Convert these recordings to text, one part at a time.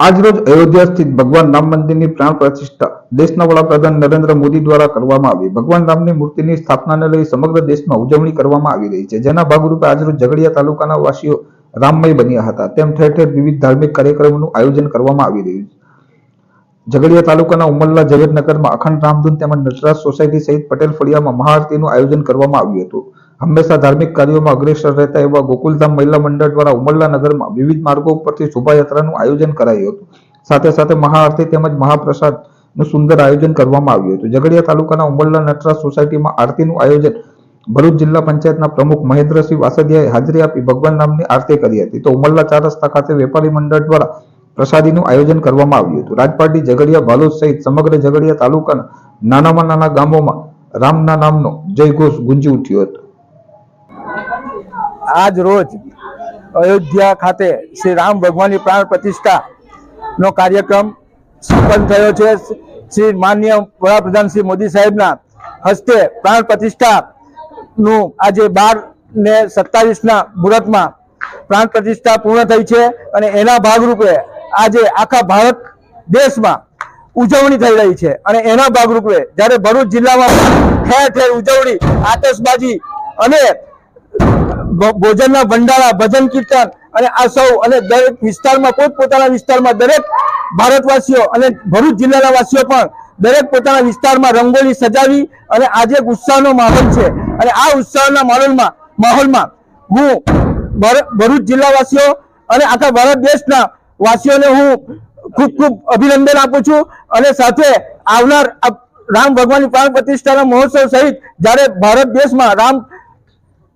આજરોજ અયોધ્યા સ્થિત ભગવાન રામ મંદિરની પ્રાણ પ્રતિષ્ઠા દેશના વડાપ્રધાન નરેન્દ્ર મોદી દ્વારા કરવામાં આવી. ભગવાન રામની મૂર્તિની સ્થાપનાને લઈ સમગ્ર દેશમાં ઉજવણી કરવામાં આવી રહી છે. જેના ભાગરૂપે આજરોજ ઝઘડિયા તાલુકાના વાસીઓ રામમય બન્યા હતા. તેમ ઠેર ઠેર વિવિધ ધાર્મિક કાર્યક્રમોનું આયોજન કરવામાં આવી રહ્યું છે. ઝઘડિયા તાલુકાના ઉમરલા ઝવેરનગરમાં અખંડ રામધૂન તેમજ નટરાજ સોસાયટી સહિત પટેલ ફળિયામાં મહાઆરતીનું આયોજન કરવામાં આવ્યું હતું. હંમેશા ધાર્મિક કાર્યોમાં અગ્રેસર રહેતા એવા ગોકુલધામ મહિલા મંડળ દ્વારા ઉમરલા નગરમાં વિવિધ માર્ગો પરથી શોભાયાત્રાનું આયોજન કરાયું હતું. સાથે સાથે મહાઆરતી તેમજ મહાપ્રસાદનું સુંદર આયોજન કરવામાં આવ્યું હતું. ઝઘડિયા તાલુકાના ઉમરલા નટરાજ સોસાયટીમાં આરતીનું આયોજન ભરૂચ જિલ્લા પંચાયતના પ્રમુખ મહેન્દ્રસિંહ વાસદિયાએ હાજરી આપી ભગવાન નામની આરતી કરી હતી. તો ઉમરલા ચાર રસ્તા ખાતે વેપારી મંડળ દ્વારા પ્રસાદીનું આયોજન કરવામાં આવ્યું હતું. રાજપાટી, ઝઘડિયા, ભાલોદ સહિત સમગ્ર ઝઘડિયા તાલુકાના નાનામાં નાના ગામોમાં રામના નામનો જયઘોષ ગુંજી ઉઠ્યો હતો. આજ રોજ અયોધ્યા ખાતે શ્રી રામ ભગવાનની પ્રાણ પ્રતિષ્ઠા નો કાર્યક્રમ સંપન્ન થયો છે. શ્રી માનનીય વડાપ્રધાન શ્રી મોદી સાહેબના હસ્તે પ્રાણ પ્રતિષ્ઠા નું આજે બાર ને સત્તાવીસ ના મુહૂર્તમાં પ્રાણ પ્રતિષ્ઠા પૂર્ણ થઈ છે અને એના ભાગરૂપે આજે આખા ભારત દેશમાં ઉજવણી થઈ રહી છે અને એના ભાગરૂપે જ્યારે ભરૂચ જિલ્લામાં ઠેર ઠેર ઉજવણી, આતશબાજી અને ભોજનના ભંડારા, ભજન કીર્તન અને આ સૌ અને દરેક વિસ્તારમાં, પોતપોતાના વિસ્તારમાં દરેક ભારતવાસીઓ અને ભરૂચ જિલ્લાના વાસીઓ પણ દરેક પોતાના વિસ્તારમાં રંગોલી સજાવી અને આજે ઉત્સાહનો માહોલ છે. અને આ ઉત્સાહના માહોલમાં માહોલમાં હું ભરૂચ જિલ્લાવાસીઓ અને આખા ભારત દેશના વાસીઓને હું ખૂબ ખૂબ અભિનંદન આપું છું. અને સાથે આવનાર રામ ભગવાનની પ્રાણ પ્રતિષ્ઠાના મહોત્સવ સહિત જ્યારે ભારત દેશમાં રામ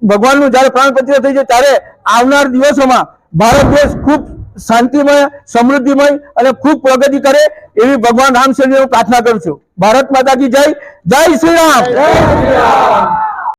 ભગવાનનું જ્યારે પ્રાણ પ્રતિષ્ઠા થઈ છે ત્યારે આવનાર દિવસોમાં ભારત દેશ ખૂબ શાંતિમય, સમૃદ્ધિમય અને ખૂબ પ્રગતિ કરે એવી ભગવાન રામચંદ્ર હું પ્રાર્થના કરું છું. ભારત માતા કી જય જય શ્રી રામ.